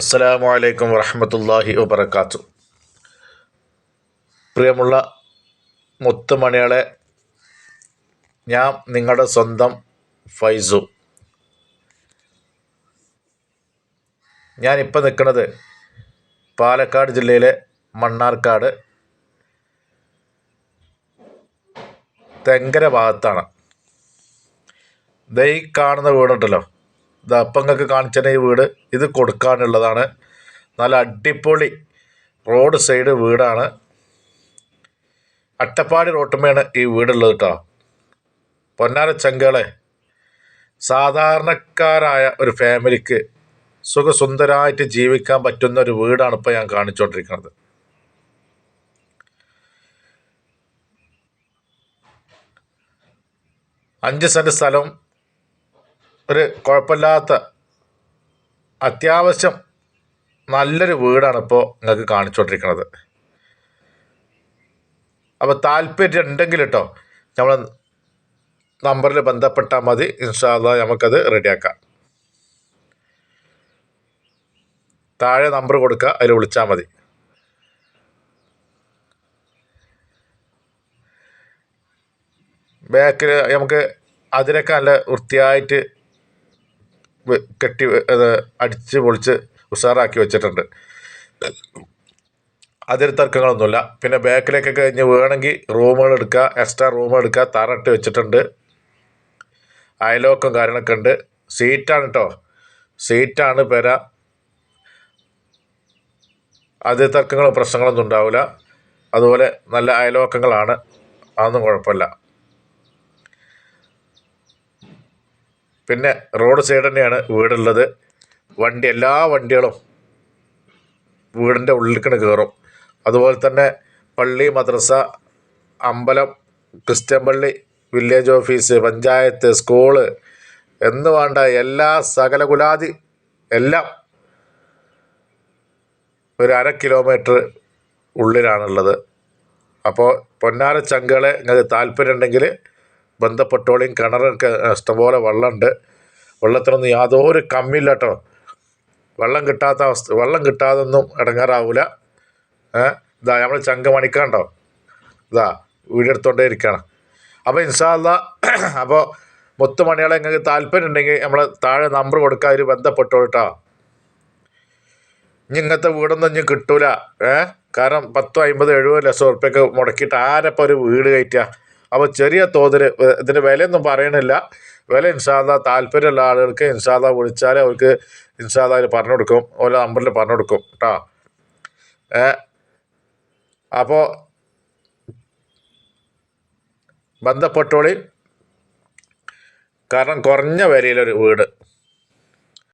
അസ്സലാമു അലൈക്കും വറഹമത്തല്ലാഹി വബർക്കാത്തു പ്രിയമുള്ള മുത്തുമണികളെ ഞാൻ നിങ്ങളുടെ സ്വന്തം ഫൈസു. ഞാനിപ്പോൾ നിൽക്കുന്നത് പാലക്കാട് ജില്ലയിലെ മണ്ണാർക്കാട് തെങ്കര ഭാഗത്താണ്. ദൈ കാണുന്ന വീടുണ്ടല്ലോ ഇത് അപ്പങ്ങൾക്ക് കാണിച്ചതിന് ഈ വീട്. ഇത് കൊടുക്കാനുള്ളതാണ്. നല്ല അടിപൊളി റോഡ് സൈഡ് വീടാണ്. അട്ടപ്പാടി റോട്ടുമ്മയാണ് ഈ വീടുള്ളത് കേട്ടോ പൊന്നാര ചെങ്കളെ സാധാരണക്കാരായ ഒരു ഫാമിലിക്ക് സുഖസുന്ദരമായിട്ട് ജീവിക്കാൻ പറ്റുന്ന ഒരു വീടാണ് ഇപ്പോൾ ഞാൻ കാണിച്ചുകൊണ്ടിരിക്കുന്നത് അഞ്ച് സെന്റ് സ്ഥലം ഒരു കുഴപ്പമില്ലാത്ത അത്യാവശ്യം നല്ലൊരു വീടാണ് ഇപ്പോൾ നിങ്ങൾക്ക് കാണിച്ചുകൊണ്ടിരിക്കുന്നത്. അപ്പോൾ താല്പര്യം ഉണ്ടെങ്കിൽ കേട്ടോ നമ്മൾ നമ്പറിൽ ബന്ധപ്പെട്ടാൽ മതി. ഇൻഷാല്ല നമുക്കത് റെഡിയാക്കാം. താഴെ നമ്പർ കൊടുക്കുക അതിൽ വിളിച്ചാൽ മതി. ബാക്കിൽ നമുക്ക് അതിനൊക്കെ നല്ല വൃത്തിയായിട്ട് കെട്ടി അത് അടിച്ച് പൊളിച്ച് ഉഷാറാക്കി വെച്ചിട്ടുണ്ട്. അതിൽ തർക്കങ്ങളൊന്നുമില്ല. പിന്നെ ബാക്കിലേക്കൊക്കെ കഴിഞ്ഞ് വേണമെങ്കിൽ റൂമുകൾ എടുക്കുക എക്സ്ട്രാ റൂമുകൾ എടുക്കുക തറട്ട് വെച്ചിട്ടുണ്ട്. അയലോക്കും കാര്യങ്ങളൊക്കെ ഉണ്ട്. സീറ്റാണ് കേട്ടോ സീറ്റാണ് പെര. അതിൽ തർക്കങ്ങളും പ്രശ്നങ്ങളൊന്നും ഉണ്ടാവില്ല. അതുപോലെ നല്ല അയലോക്കങ്ങളാണ്. അതൊന്നും കുഴപ്പമില്ല. പിന്നെ റോഡ് സൈഡ് തന്നെയാണ് വീടുള്ളത്. വണ്ടി എല്ലാ വണ്ടികളും വീടിന്റെ ഉള്ളിലേക്കാണ് കയറും അതുപോലെ തന്നെ പള്ളി മദ്രസ അമ്പലം ക്രിസ്ത്യൻ പള്ളി വില്ലേജ് ഓഫീസ് പഞ്ചായത്ത് സ്കൂൾ എന്ന് വേണ്ട എല്ലാ സകല കുലാതി എല്ലാം ഒരു അര കിലോമീറ്റർ ഉള്ളിലാണുള്ളത്. അപ്പോൾ പൊന്നാര ചങ്കളെ നിങ്ങൾക്ക് താല്പര്യം ഉണ്ടെങ്കിൽ ബന്ധപ്പെട്ടോളിയും കിണറൊക്കെ ഇഷ്ടംപോലെ വെള്ളമുണ്ട്. വെള്ളത്തിനൊന്നും യാതൊരു കമ്മിയില്ല കേട്ടോ വെള്ളം കിട്ടാത്ത അവസ്ഥ വെള്ളം കിട്ടാതൊന്നും ഇടങ്ങാറാവില്ല ഇതാ നമ്മൾ ചങ്ക മണിക്കണ്ടോ ഇതാ വീടെടുത്തോണ്ടേ ഇരിക്കുകയാണ് അപ്പോൾ ഇൻഷാല്ല അപ്പോൾ മുത്തുമണികളെ നിങ്ങൾക്ക് താല്പര്യം ഉണ്ടെങ്കിൽ നമ്മൾ താഴെ നമ്പർ കൊടുക്കുക അതിൽ ബന്ധപ്പെട്ടോളൂ കേട്ടോ ഇനി ഇങ്ങനത്തെ വീടൊന്നും ഇനി കിട്ടൂല. ഏ കാരണം പത്തോ അമ്പത് എഴുപത് ലക്ഷം ഉറുപ്പ്യൊക്കെ മുടക്കിയിട്ട് ആരപ്പോൾ ഒരു വീട് കയറ്റുക അപ്പോൾ ചെറിയ തോതിൽ ഇതിന്റെ വിലയൊന്നും പറയണില്ല. വില ഇൻഷാദ താല്പര്യമുള്ള ആളുകൾക്ക് ഇൻഷാദ വിളിച്ചാൽ അവർക്ക് ഇൻഷാദ അതിൽ പറഞ്ഞു കൊടുക്കും. ഓരോ നമ്പറിൽ പറഞ്ഞു കൊടുക്കും കേട്ടോ ഏ അപ്പോൾ ബന്ധപ്പെട്ടോളി. കാരണം കുറഞ്ഞ വിലയിലൊരു വീട്